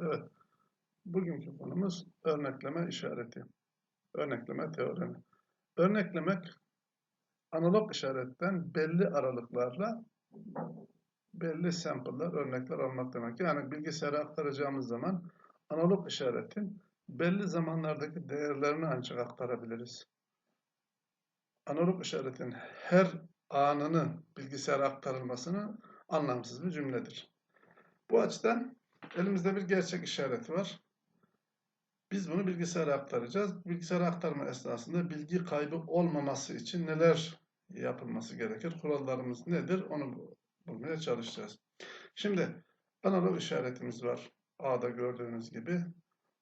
Evet. Bugünkü konumuz örnekleme işareti. Örnekleme teoremi. Örneklemek analog işaretten belli aralıklarla belli sample'lar, örnekler almak demek. Yani bilgisayara aktaracağımız zaman analog işaretin belli zamanlardaki değerlerini ancak aktarabiliriz. Analog işaretin her anını bilgisayara aktarılmasını anlamsız bir cümledir. Bu açıdan elimizde bir gerçek işareti var. Biz bunu bilgisayara aktaracağız. Bilgisayara aktarma esnasında bilgi kaybı olmaması için neler yapılması gerekir? Kurallarımız nedir? Onu bulmaya çalışacağız. Şimdi analog işaretimiz var. A'da gördüğünüz gibi.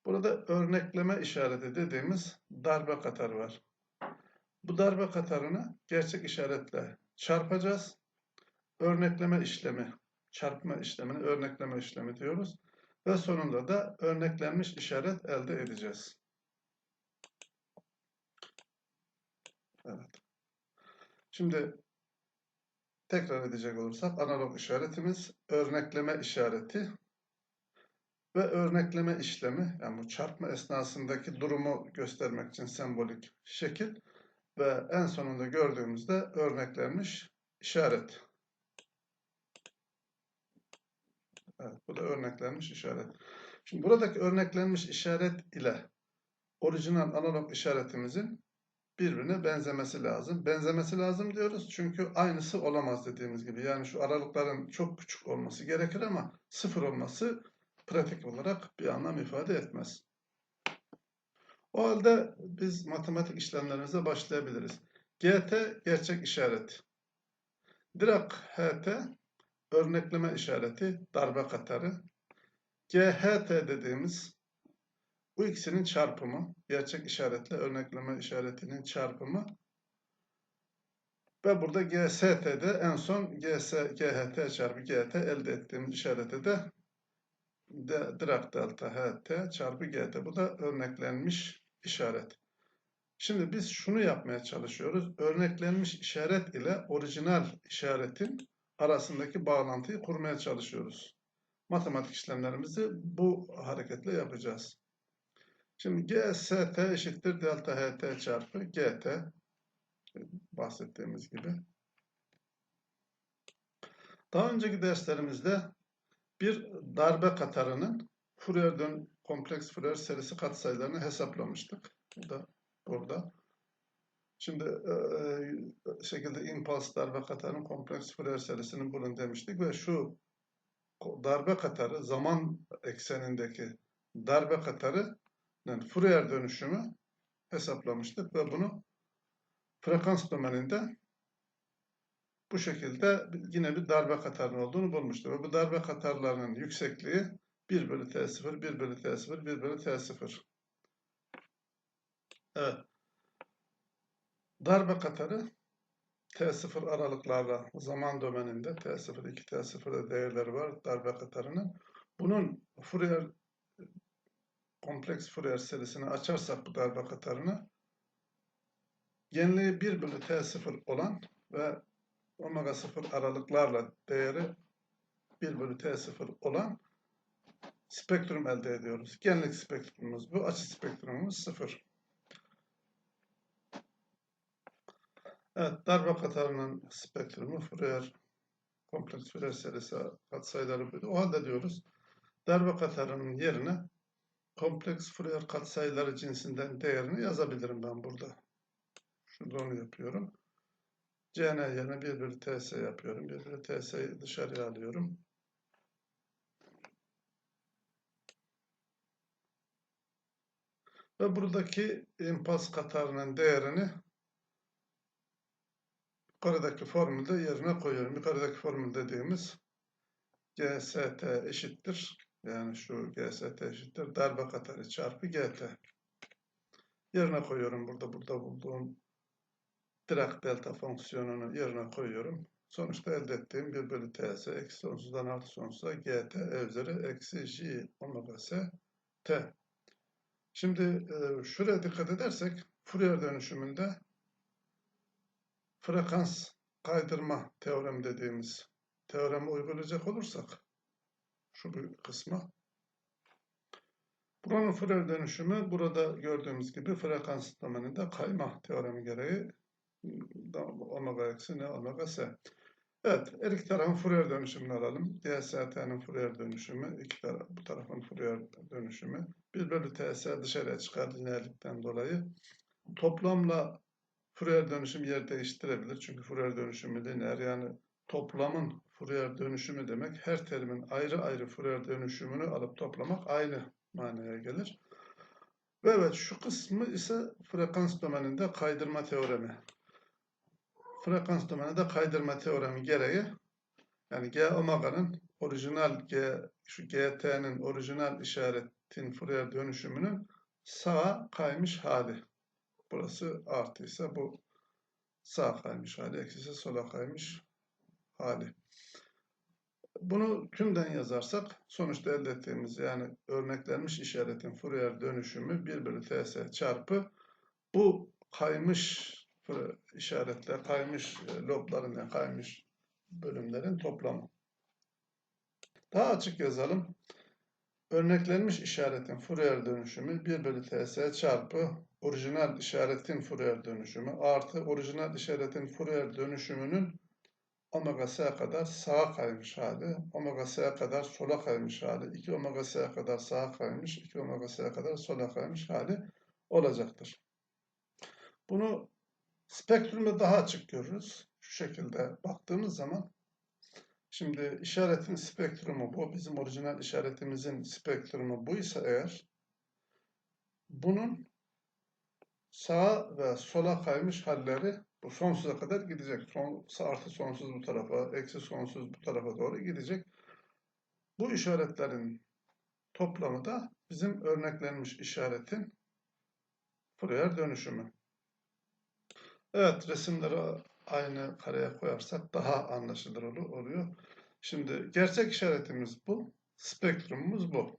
Burada örnekleme işareti dediğimiz darbe katarı var. Bu darbe katarını gerçek işaretle çarpacağız. Örnekleme işlemi, çarpma işlemini örnekleme işlemi diyoruz. Ve sonunda da örneklenmiş işaret elde edeceğiz. Evet. Şimdi tekrar edecek olursak analog işaretimiz örnekleme işareti ve örnekleme işlemi yani bu çarpma esnasındaki durumu göstermek için sembolik şekil ve en sonunda gördüğümüzde örneklenmiş işaret. Evet, bu da örneklenmiş işaret. Şimdi buradaki örneklenmiş işaret ile orijinal analog işaretimizin birbirine benzemesi lazım. Benzemesi lazım diyoruz çünkü aynısı olamaz dediğimiz gibi. Yani şu aralıkların çok küçük olması gerekir ama sıfır olması pratik olarak bir anlam ifade etmez. O halde biz matematik işlemlerimize başlayabiliriz. GT gerçek işaret. Dirac HT örnekleme işareti, darbe katarı. GHT dediğimiz bu ikisinin çarpımı, gerçek işaretle örnekleme işaretinin çarpımı. Ve burada GST'de en son GS, GHT çarpı GT elde ettiğimiz işareti de de, Dirac delta HT çarpı GT. Bu da örneklenmiş işaret. Şimdi biz şunu yapmaya çalışıyoruz. Örneklenmiş işaret ile orijinal işaretin arasındaki bağlantıyı kurmaya çalışıyoruz. Matematik işlemlerimizi bu hareketle yapacağız. Şimdi GST eşittir delta HT çarpı GT bahsettiğimiz gibi. Daha önceki derslerimizde bir darbe katarının Fourier kompleks Fourier serisi katsayılarını hesaplamıştık. Bu da burada. Şimdi e, şekilde impuls darbe katarının kompleks Fourier serisini bulun demiştik ve şu darbe katarı zaman eksenindeki darbe katarı yani Fourier dönüşümü hesaplamıştık ve bunu frekans domeninde bu şekilde yine bir darbe katarının olduğunu bulmuştuk. Ve bu darbe katarlarının yüksekliği 1 bölü T0, 1 bölü T0, 1 bölü T0. Evet. Darbe katarı T0 aralıklarla zaman domeninde T0, 2, T0'da değerleri var darbe katarının. Bunun Fourier kompleks Fourier serisini açarsak bu darbe katarını genliği 1 bölü T0 olan ve omega 0 aralıklarla değeri 1 bölü T0 olan spektrum elde ediyoruz. Genlik spektrumumuz bu. Açı spektrumumuz 0. Evet, darbe katarının spektrumu Fourier kompleks Fourier serisi katsayıları buydu. O halde diyoruz darbe katarının yerine kompleks Fourier katsayıları cinsinden değerini yazabilirim ben burada. Şurada onu yapıyorum. Cn yerine 1 bölü ts yapıyorum. 1 bölü ts'yi dışarıya alıyorum. Ve buradaki impuls katarının değerini yukarıdaki formülde yerine koyuyorum. Yukarıdaki formül dediğimiz GST eşittir. Yani şu GST eşittir. Darbe katarı çarpı GT. Yerine koyuyorum burada. Burada bulduğum Dirac delta fonksiyonunu yerine koyuyorum. Sonuçta elde ettiğim 1 bölü ts eksi sonsuzdan artı sonsuza gt e üzeri eksi j omega s t. Şimdi e, şuraya dikkat edersek Fourier dönüşümünde frekans kaydırma teoremi dediğimiz teoremi uygulayacak olursak şu bir kısma Buranın Fourier dönüşümü burada gördüğümüz gibi frekans domeninde kayma teoremi gereği omega eksi ne omega s. Evet, her iki tarafın Fourier dönüşümünü alalım. DST'nin Fourier dönüşümü, iki taraf, bu tarafın Fourier dönüşümü. 1 bölü TS dışarıya çıkar lineerlikten dolayı. Toplamla Fourier dönüşüm yer değiştirebilir. Çünkü Fourier dönüşümü lineer yani toplamın Fourier dönüşümü demek her terimin ayrı ayrı Fourier dönüşümünü alıp toplamak aynı manaya gelir. Ve evet şu kısmı ise frekans domeninde kaydırma teoremi. Frekans domeninde kaydırma teoremi gereği yani G omega'nın orijinal G şu GT'nin orijinal işaretin Fourier dönüşümünün sağa kaymış hali. Burası artıysa bu sağ kaymış hali, eksisi sola kaymış hali. Bunu tümden yazarsak sonuçta elde ettiğimiz yani örneklenmiş işaretin Fourier dönüşümü 1 bölü ts çarpı bu kaymış işaretler, kaymış e, lobların yani kaymış bölümlerin toplamı. Daha açık yazalım. Örneklenmiş işaretin Fourier dönüşümü 1 bölü ts çarpı orijinal işaretin Fourier dönüşümü artı orijinal işaretin Fourier dönüşümünün omega s'e kadar sağa kaymış hali, omega s'e kadar sola kaymış hali, 2 omega s'e kadar sağa kaymış, 2 omega s'e kadar sola kaymış hali olacaktır. Bunu spektrumda daha açık görürüz. Şu şekilde baktığımız zaman şimdi işaretin spektrumu bu. Bizim orijinal işaretimizin spektrumu bu ise eğer bunun sağa ve sola kaymış halleri bu sonsuza kadar gidecek. Son, artı sonsuz bu tarafa, eksi sonsuz bu tarafa doğru gidecek. Bu işaretlerin toplamı da bizim örneklenmiş işaretin Fourier dönüşümü. Evet, resimleri aynı kareye koyarsak daha anlaşılır oluyor. Şimdi gerçek işaretimiz bu, spektrumumuz bu.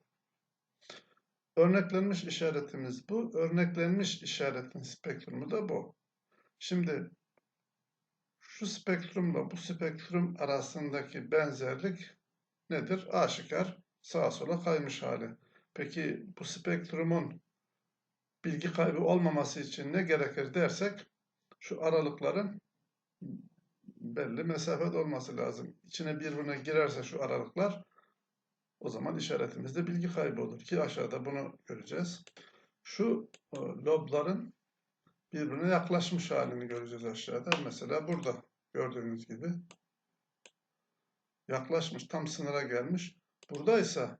Örneklenmiş işaretimiz bu, örneklenmiş işaretin spektrumu da bu. Şimdi şu spektrumla bu spektrum arasındaki benzerlik nedir? Aşikar sağa sola kaymış hali. Peki bu spektrumun bilgi kaybı olmaması için ne gerekir dersek şu aralıkların belli mesafede olması lazım. İçine birbirine girerse şu aralıklar o zaman işaretimizde bilgi kaybı olur ki aşağıda bunu göreceğiz. Şu e, lobların birbirine yaklaşmış halini göreceğiz aşağıda. Mesela burada gördüğünüz gibi yaklaşmış, tam sınıra gelmiş. Buradaysa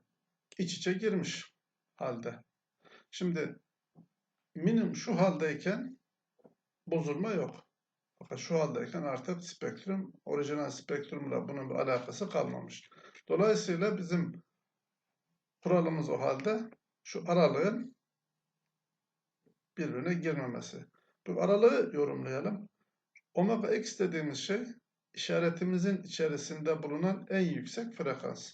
iç içe girmiş halde. Şimdi minimum şu haldeyken bozulma yok. Fakat şu haldeyken artık spektrum, orijinal spektrumla bunun bir alakası kalmamış. Dolayısıyla bizim kuralımız o halde şu aralığın birbirine girmemesi. Bu aralığı yorumlayalım. Omega x dediğimiz şey işaretimizin içerisinde bulunan en yüksek frekans.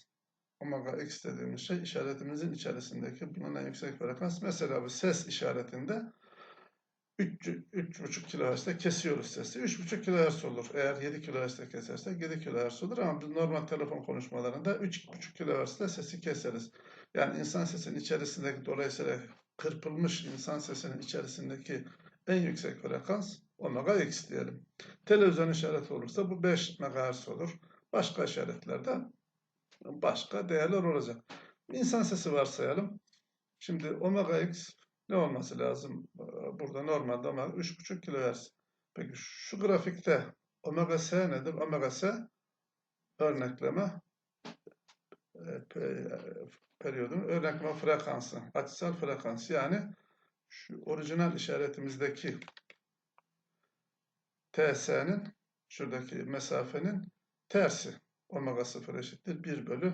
Omega x dediğimiz şey işaretimizin içerisindeki bulunan en yüksek frekans. Mesela bu ses işaretinde 3,5 kHz'de kesiyoruz sesi. 3,5 kHz olur. Eğer 7 kHz'de kesersek 7 kHz olur ama biz normal telefon konuşmalarında 3,5 kHz'de sesi keseriz. Yani insan sesinin içerisindeki dolayısıyla kırpılmış insan sesinin içerisindeki en yüksek frekans omega x diyelim. Televizyon işareti olursa bu 5 MHz olur. Başka işaretlerde başka değerler olacak. İnsan sesi varsayalım. Şimdi omega x ne olması lazım? Burada normalde omega 3,5 kHz. Peki şu grafikte omega s nedir? Omega s örnekleme e, periyodun örnekleme frekansı, açısal frekans yani şu orijinal işaretimizdeki TS'nin şuradaki mesafenin tersi. Omega 0 eşittir 1 bölü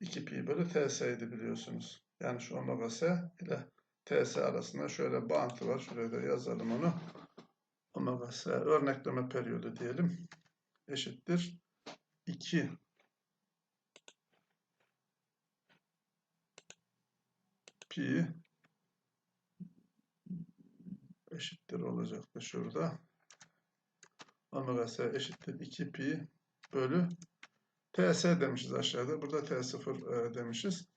2 pi bölü TS idi biliyorsunuz. Yani şu omega s ile TS arasında şöyle bağıntı var. Şuraya da yazalım onu. Omega s örnekleme periyodu diyelim. Eşittir 2 pi eşittir olacaktı şurada. Omega s eşittir 2 pi bölü ts demişiz aşağıda. Burada t0 e, demişiz.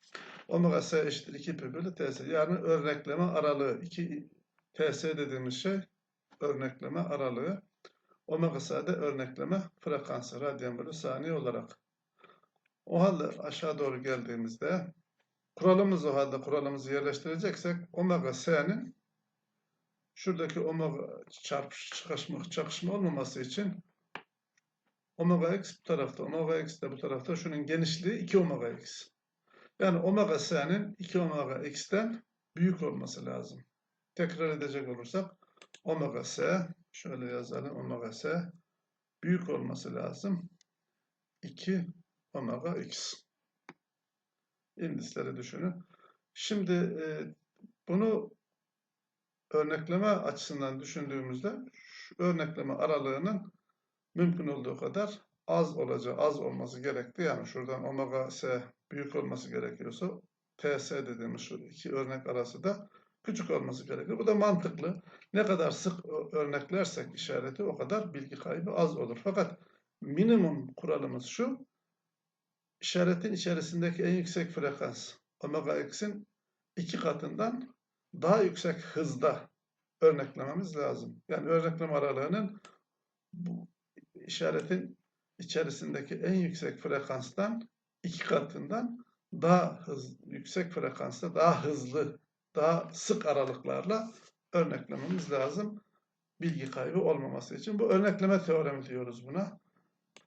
Omega S eşittir 2 pi bölü TS. Yani örnekleme aralığı. 2 TS dediğimiz şey örnekleme aralığı. Omega S de örnekleme frekansı. Radyan bölü saniye olarak. O halde aşağı doğru geldiğimizde kuralımız o halde kuralımızı yerleştireceksek omega s'nin şuradaki omega çarpış çakışma, çakışma olmaması için omega x bu tarafta, omega x de bu tarafta şunun genişliği 2 omega x. Yani omega s'nin 2 omega x'ten büyük olması lazım. Tekrar edecek olursak omega s şöyle yazalım omega s büyük olması lazım. 2 omega x. İndisleri düşünün. Şimdi e, bunu örnekleme açısından düşündüğümüzde şu örnekleme aralığının mümkün olduğu kadar az olacağı, az olması gerekti. Yani şuradan omega s büyük olması gerekiyorsa ts dediğimiz şu iki örnek arası da küçük olması gerekiyor. Bu da mantıklı. Ne kadar sık örneklersek işareti o kadar bilgi kaybı az olur. Fakat minimum kuralımız şu. işaretin içerisindeki en yüksek frekans omega x'in iki katından daha yüksek hızda örneklememiz lazım. Yani örnekleme aralığının bu işaretin içerisindeki en yüksek frekanstan iki katından daha hız, yüksek frekansta daha hızlı, daha sık aralıklarla örneklememiz lazım. Bilgi kaybı olmaması için. Bu örnekleme teoremi diyoruz buna.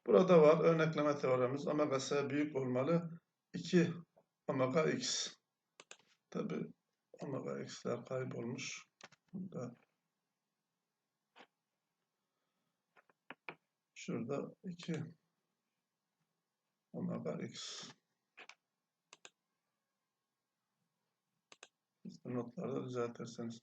Burada var örnekleme teoremimiz. Omega S büyük olmalı. 2 omega x. Tabi omega x'ler kaybolmuş. Burada şurada 2 omega x. Notlarda düzeltirseniz.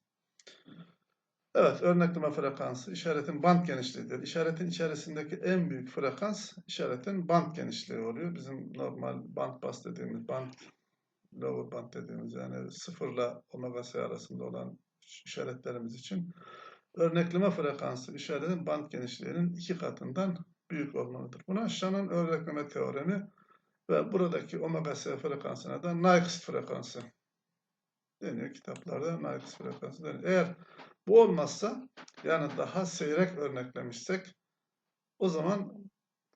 Evet, örnekleme frekansı işaretin band genişliğidir. İşaretin içerisindeki en büyük frekans işaretin band genişliği oluyor. Bizim normal band bas dediğimiz band lower band dediğimiz yani sıfırla omega s arasında olan işaretlerimiz için örnekleme frekansı işaretin band genişliğinin iki katından büyük olmalıdır. Buna Shannon örnekleme teoremi ve buradaki omega s frekansına da Nyquist frekansı deniyor. Kitaplarda Nyquist frekansı deniyor. Eğer bu olmazsa yani daha seyrek örneklemişsek o zaman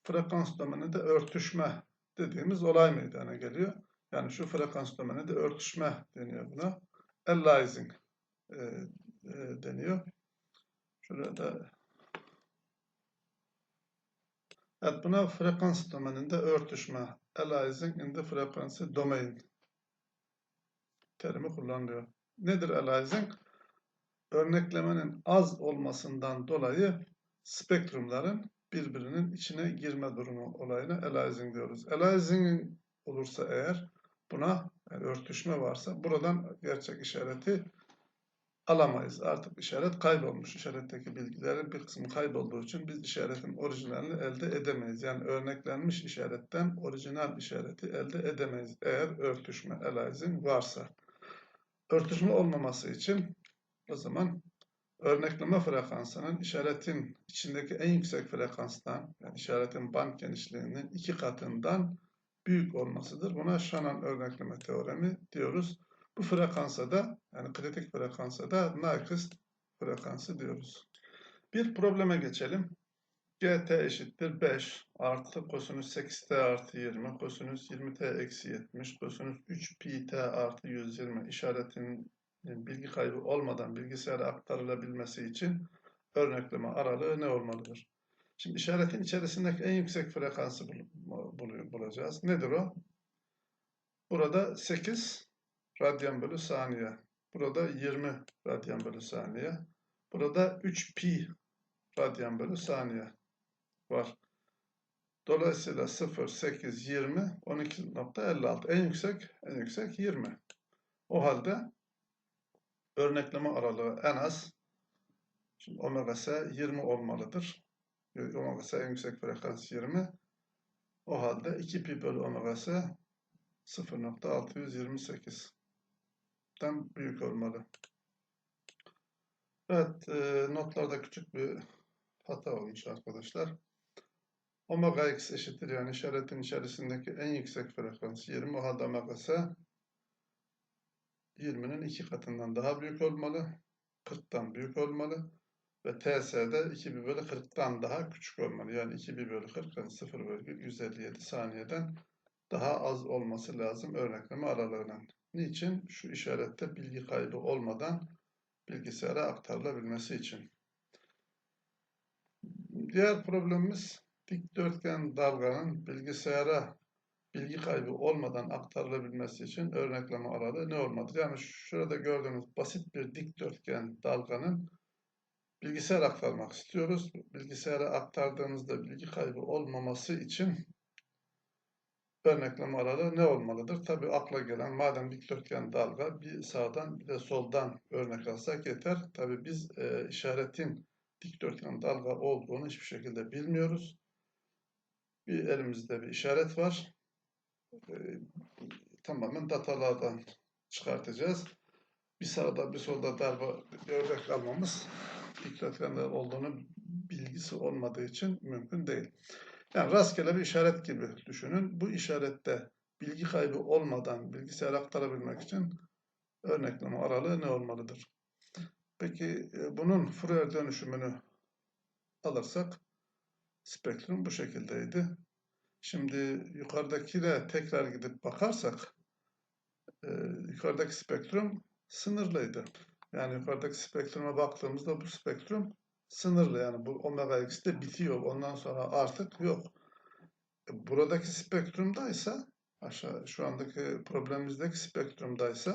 frekans domeninde örtüşme dediğimiz olay meydana geliyor. Yani şu frekans domeninde örtüşme deniyor buna. Aliasing e, e, deniyor. Şurada Evet buna frekans domeninde örtüşme. Aliasing in the frequency domain terimi kullanılıyor. Nedir aliasing? Örneklemenin az olmasından dolayı spektrumların birbirinin içine girme durumu olayına aliasing diyoruz. Aliasing olursa eğer buna yani örtüşme varsa buradan gerçek işareti alamayız. Artık işaret kaybolmuş. İşaretteki bilgilerin bir kısmı kaybolduğu için biz işaretin orijinalini elde edemeyiz. Yani örneklenmiş işaretten orijinal işareti elde edemeyiz. Eğer örtüşme, aliasing varsa. Örtüşme olmaması için o zaman örnekleme frekansının işaretin içindeki en yüksek frekanstan, yani işaretin band genişliğinin iki katından büyük olmasıdır. Buna Shannon örnekleme teoremi diyoruz. Bu frekansa da, yani kritik frekansa da Nyquist frekansı diyoruz. Bir probleme geçelim. GT eşittir 5 artı kosinüs 8t artı 20, kosinüs 20t eksi 70, kosinüs 3 pi t artı 120 işaretinin bilgi kaybı olmadan bilgisayara aktarılabilmesi için örnekleme aralığı ne olmalıdır? Şimdi işaretin içerisindeki en yüksek frekansı bul bul bulacağız. Nedir o? Burada 8 radyan bölü saniye. Burada 20 radyan bölü saniye. Burada 3 pi radyan bölü saniye var. Dolayısıyla 0, 8, 20, 12.56. En yüksek, en yüksek 20. O halde örnekleme aralığı en az şimdi omega s 20 olmalıdır. Omega s en yüksek frekans 20. O halde 2 pi bölü omega s 0.628'den büyük olmalı. Evet, e, notlarda küçük bir hata olmuş arkadaşlar. Omega x eşittir yani işaretin içerisindeki en yüksek frekans 20 o halde omega s 20'nin iki katından daha büyük olmalı. 40'tan büyük olmalı. Ve TS'de 2 bölü 40'tan daha küçük olmalı. Yani 2 bölü 40 yani 0,157 saniyeden daha az olması lazım örnekleme aralığının. Niçin? Şu işarette bilgi kaybı olmadan bilgisayara aktarılabilmesi için. Diğer problemimiz dikdörtgen dalganın bilgisayara bilgi kaybı olmadan aktarılabilmesi için örnekleme aralığı ne olmalıdır? Yani şurada gördüğünüz basit bir dikdörtgen dalganın bilgisayar aktarmak istiyoruz. Bilgisayara aktardığımızda bilgi kaybı olmaması için örnekleme aralığı ne olmalıdır? Tabii akla gelen madem dikdörtgen dalga bir sağdan bir de soldan örnek alsak yeter. Tabii biz e, işaretin dikdörtgen dalga olduğunu hiçbir şekilde bilmiyoruz. Bir elimizde bir işaret var. E, tamamen datalardan çıkartacağız. Bir sağda bir solda dalga örnek almamız dikdörtgen olduğunu bilgisi olmadığı için mümkün değil. Yani rastgele bir işaret gibi düşünün. Bu işarette bilgi kaybı olmadan bilgisayara aktarabilmek için örnekleme aralığı ne olmalıdır? Peki e, bunun Fourier dönüşümünü alırsak spektrum bu şekildeydi. Şimdi yukarıdakine tekrar gidip bakarsak e, yukarıdaki spektrum sınırlıydı. Yani yukarıdaki spektruma baktığımızda bu spektrum sınırlı yani bu omega x'de bitiyor. Ondan sonra artık yok. E, Buradaki spektrumdaysa aşağı şu andaki problemimizdeki spektrumdaysa